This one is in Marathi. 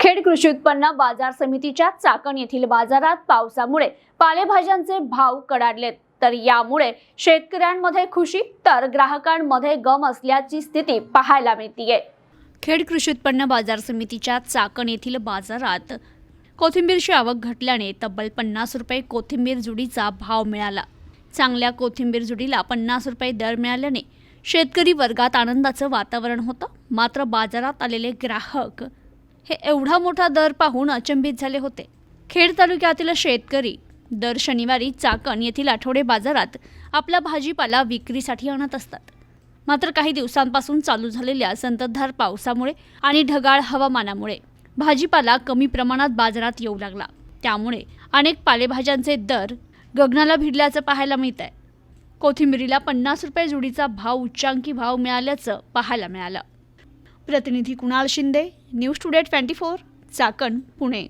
खेड कृषी उत्पन्न बाजार समितीच्या चाकण येथील बाजारात पावसामुळे पालेभाज्यांचे भाव कडाडलेत. तर यामुळे शेतकऱ्यांमध्ये खुशी तर ग्राहकांमध्ये गम असल्याची स्थिती पाहायला मिळतीये. खेड कृषी उत्पन्न बाजार समितीच्या चाकण येथील बाजारात कोथिंबीरची आवक घटल्याने तब्बल पन्नास रुपये कोथिंबीर जुडीचा भाव मिळाला. चांगल्या कोथिंबीर जुडीला पन्नास रुपये दर मिळाल्याने शेतकरी वर्गात आनंदाचं वातावरण होतं. मात्र बाजारात आलेले ग्राहक हे एवढा मोठा दर पाहून अचंबित झाले होते. खेड तालुक्यातील शेतकरी दर शनिवारी चाकण येथील आठवडे बाजारात आपला भाजीपाला विक्रीसाठी आणत असतात. मात्र काही दिवसांपासून चालू झालेल्या संततधार पावसामुळे आणि ढगाळ हवामानामुळे भाजीपाला कमी प्रमाणात बाजारात येऊ लागला. त्यामुळे अनेक पालेभाज्यांचे दर गगनाला भिडल्याचं पाहायला मिळत आहे कोथिंबिरीला पन्नास रुपये जुडीचा भाव उच्चांकी भाव मिळाल्याचं पाहायला मिळालं. प्रतिनिधी Kunal Shinde news today twenty four Chakan Pune.